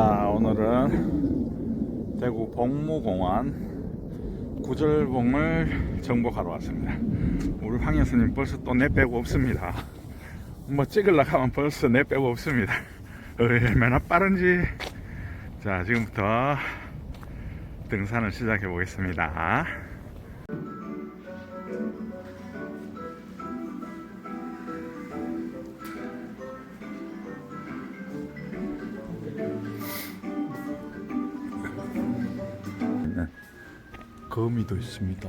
자, 오늘은 대구 복무공원 구절봉을 정복하러 왔습니다. 우리 황 여사님 벌써 또 내 빼고 없습니다. 뭐 찍으려고 하면 벌써 내 빼고 없습니다. 얼마나 빠른지. 자, 지금부터 등산을 시작해 보겠습니다. 거미도 있습니다.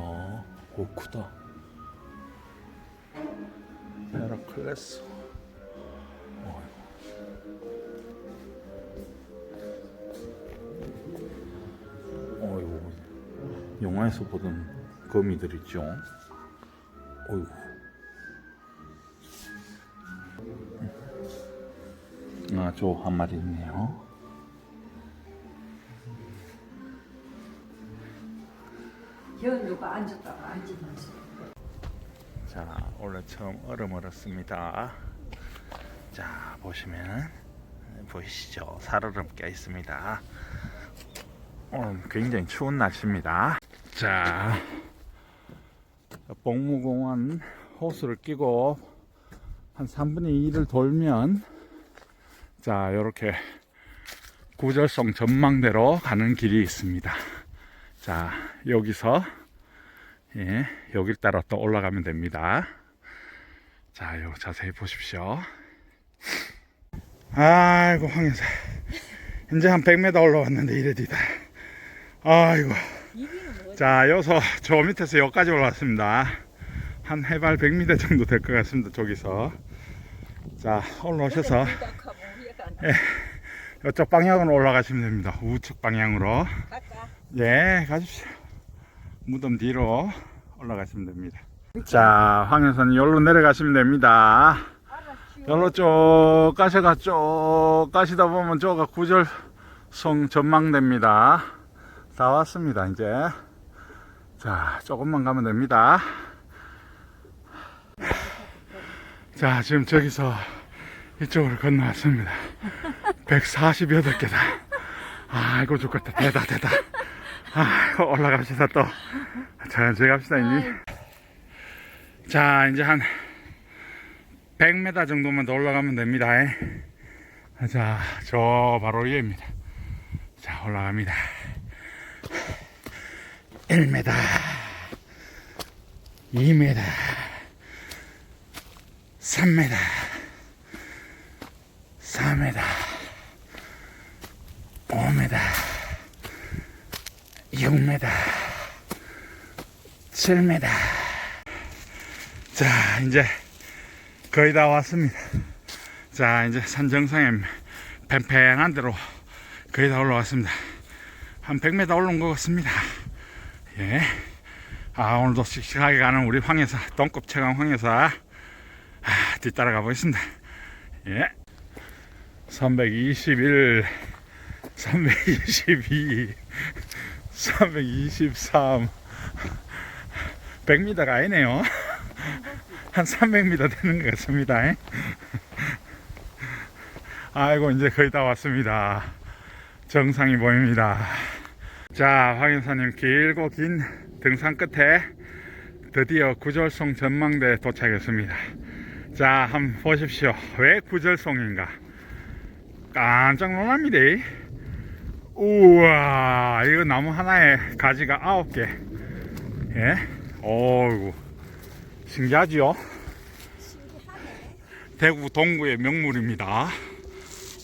오 크다. 헤라클레스. 영화에서 보던 거미들 있죠. 어이구. 아, 저 한 마리 있네요. 여 누가 앉았다가 앉으면서 자, 오늘 처음 얼음 얼었습니다. 자, 보시면 보이시죠? 살얼음 껴 있습니다. 오늘 굉장히 추운 날씨입니다. 자, 복무공원 호수를 끼고 한 3분의 2를 돌면 자, 이렇게 구절성 전망대로 가는 길이 있습니다. 자, 여기서 예, 여길 따라 또 올라가면 됩니다. 자, 요 자세히 보십시오. 아이고, 황여사. 이제 한 100m 올라왔는데 이래디다. 아이고. 자, 여기서 저 밑에서 여기까지 올라왔습니다. 한 해발 100m 정도 될 것 같습니다. 저기서. 자, 올라오셔서 이쪽 방향으로 올라가시면 됩니다. 우측 방향으로. 예, 가십시오. 무덤 뒤로 올라가시면 됩니다. 자, 황현선 여기로 내려가시면 됩니다. 여기로 쭉 가셔가 쭉 가시다 보면 저가 구절성 전망대입니다. 다 왔습니다, 이제. 자, 조금만 가면 됩니다. 자, 지금 저기서 이쪽으로 건너왔습니다. 148개다. 아이고, 죽겠다. 대다, 대다. 아, 올라갑시다 또. 천천히 갑시다 이제. 자, 이제 한 100m 정도만 더 올라가면 됩니다. 자, 저 바로 위에입니다. 자, 올라갑니다. 1m, 2m, 3m, 4m, 5m. 6m, 7m. 자, 이제 거의 다 왔습니다. 자, 이제 산 정상에 팽팽한 데로 거의 다 올라왔습니다. 한 100m 올라온 것 같습니다. 예. 아, 오늘도 씩씩하게 가는 우리 황여사, 최강 황여사. 아, 뒤따라가 보겠습니다. 예. 321, 322, 323 100m가 아니네요. 한 300m 되는 것 같습니다. 아이고 이제 거의 다 왔습니다. 정상이 보입니다. 자 황인사님 길고 긴 등산 끝에 드디어 구절송 전망대에 도착했습니다. 자 한번 보십시오. 왜 구절송인가? 깜짝 놀랍니다. 우와 이거 나무 하나에 가지가 아홉 개. 예? 어이구. 신기하지요? 대구 동구의 명물입니다.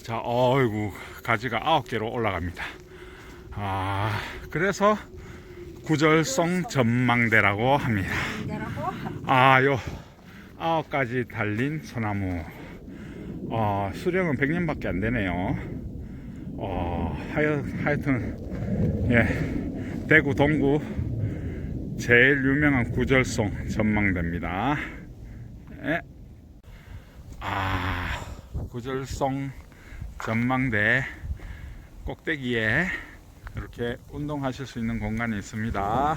자 어이구. 가지가 아홉 개로 올라갑니다. 아 그래서 구절성 전망대라고 합니다. 아요 아홉 가지 달린 소나무. 어, 수령은 100년밖에 안 되네요 어, 하여, 하여튼, 예, 대구 동구 제일 유명한 구절송 전망대입니다. 예. 아, 구절송 전망대 꼭대기에 이렇게 운동하실 수 있는 공간이 있습니다.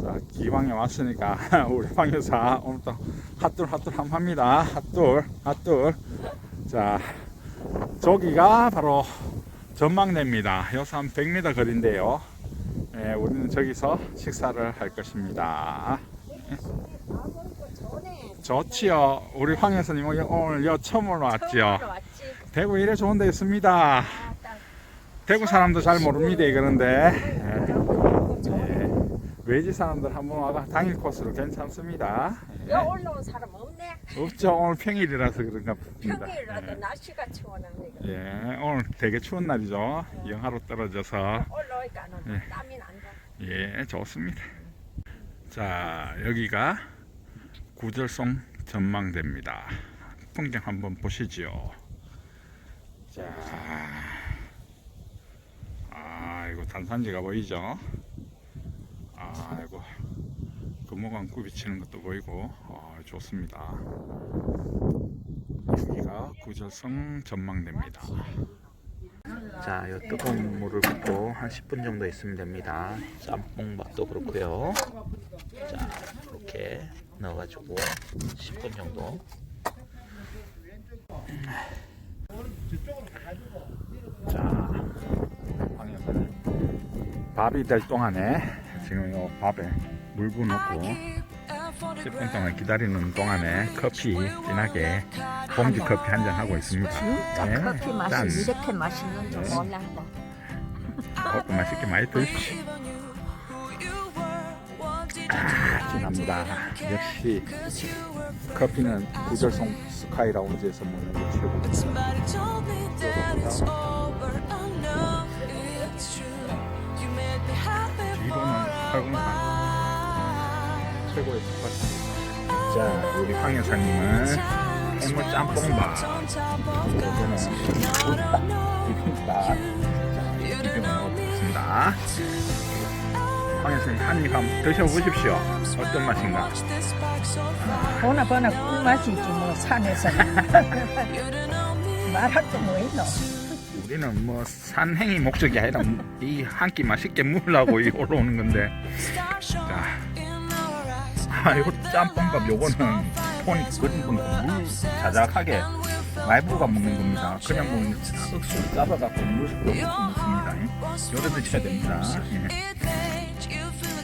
자, 기왕에 왔으니까 우리 황여사 오늘 또 핫돌 핫돌 함 합니다. 핫돌 핫돌. 자, 저기가 바로 전망대입니다. 여기서 한 100m 거리인데요. 예, 우리는 저기서 식사를 할 것입니다. 좋지요. 우리 황 여사님 오늘- 여 처음으로 왔지요. 왔지. 대구 이래 좋은 데 있습니다. 대구 사람도 잘 모릅니다. 그런데 예, 외지 사람들 한번 와가 당일 코스로 괜찮습니다. 예, 여 올라온 사람 없네. 없죠. 오늘 평일이라서 그런가 봅니다. 평일이라도 예. 날씨가 추워나네. 예, 오늘 되게 추운 날이죠. 영하로 떨어져서 올라오니까는 예. 땀이 난다. 예, 좋습니다. 자, 여기가 구절송 전망대입니다. 풍경 한번 보시지요. 자, 아, 이거 단산지가 보이죠? 아, 이거 금호강 굽이 치는 것도 보이고, 아, 좋습니다. 여기가 구절성 전망대입니다. 자, 요 뜨거운 물을 붓고 한 10분 정도 있으면 됩니다. 짬뽕밥도 그렇고요. 자, 이렇게 넣어가지고 10분 정도. 자. 밥이 될 동안에 지금 요 밥에 물 부어놓고 10분 동안 기다리는 동안에 커피 진하게 봉지 커피 한 잔 하고 있습니다. 진짜 예, 커피 맛이 짠. 이렇게 맛있는 줄 몰랐다. 커피 맛있게 많이 드십시오. 아, 진합니다. 역시 커피는 구절송 스카이라운지에서 먹는 게 최고입니다. 최고의 스팟입니다. 자, 우리 황 여사님은 해물 짬뽕밥. 비빔밥. 자, 먹어보겠습니다. 황 여사님 한입 한번 드셔보십시오. 어떤 맛인가? 보나 보나 꿀맛이지 뭐 산에서 말할 게뭐 있노 우리는 뭐 산행이 목적이 아니라 이 한 끼 맛있게 먹으려고 이 올라오는 건데 자, 아 이거 짬뽕밥 요거는 폰이 그린 건물 자작하게 말부가 먹는 겁니다. 그냥 먹는 쓱쓱 짜봐갖고 물 먹습니다. 요래 드셔야 됩니다. 예.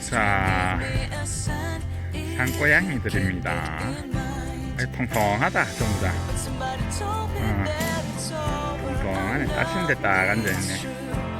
자 산고양이 드립니다. 아이, 통통하다 전부 다. 어, 통통하네. 따신데 딱 앉아있네